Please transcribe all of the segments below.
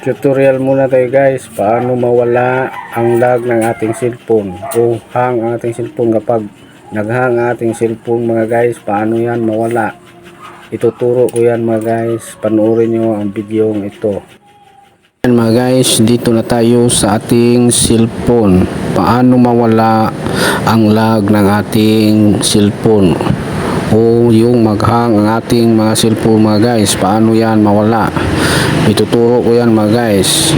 Tutorial muna tayo guys, paano mawala ang lag ng ating cellphone o hang ang ating cellphone kapag naghang ang ating cellphone mga guys, paano yan mawala. Ituturo ko yan mga guys, panoorin nyo ang video ito. Yan mga guys, dito na tayo sa ating cellphone. Paano mawala ang lag ng ating cellphone o yung maghang ang ating mga cellphone mga guys. Paano yan mawala? Ituturo ko yan mga guys.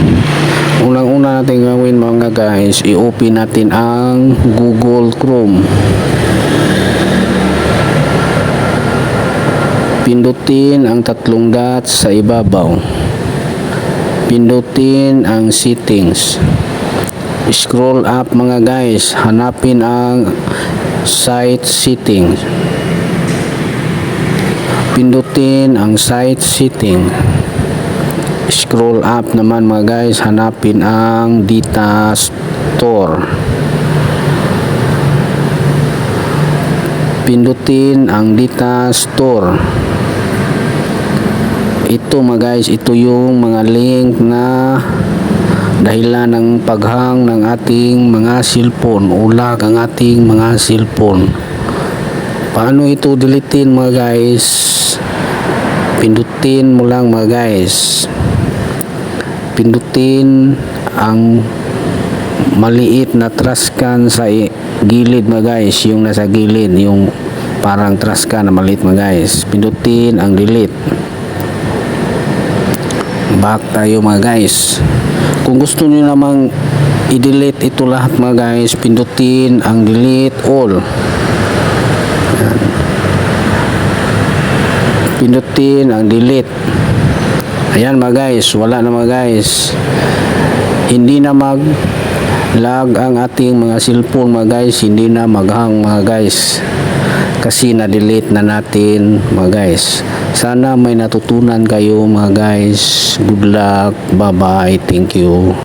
Unang-una natin gawin mga guys, i-open natin ang Google Chrome. Pindutin ang tatlong dots sa ibabaw. Pindutin ang settings. Scroll up mga guys, hanapin ang site settings. Pindutin ang site setting. Scroll up naman mga guys, hanapin ang data store. Pindutin ang data store. Ito mga guys, ito yung mga link na dahilan ng paghang ng ating mga cellphone, ulag ang ating mga cellphone. Paano ito deletein mga guys? Pindutin mo lang mga guys. Pindutin ang maliit na traskan sa i- gilid mga guys. Yung nasa gilid, yung parang traskan na maliit mga guys. Pindutin ang delete. Back tayo mga guys. Kung gusto niyo namang i-delete ito lahat mga guys, pindutin ang delete all. Pindutin ang delete. Ayan mga guys wala na mga guys. Hindi na mag lag ang ating mga cellphone mga guys. Hindi na maghang mga guys. Kasi na-delete na natin mga guys. Sana may natutunan kayo mga guys. Good luck. Bye bye thank you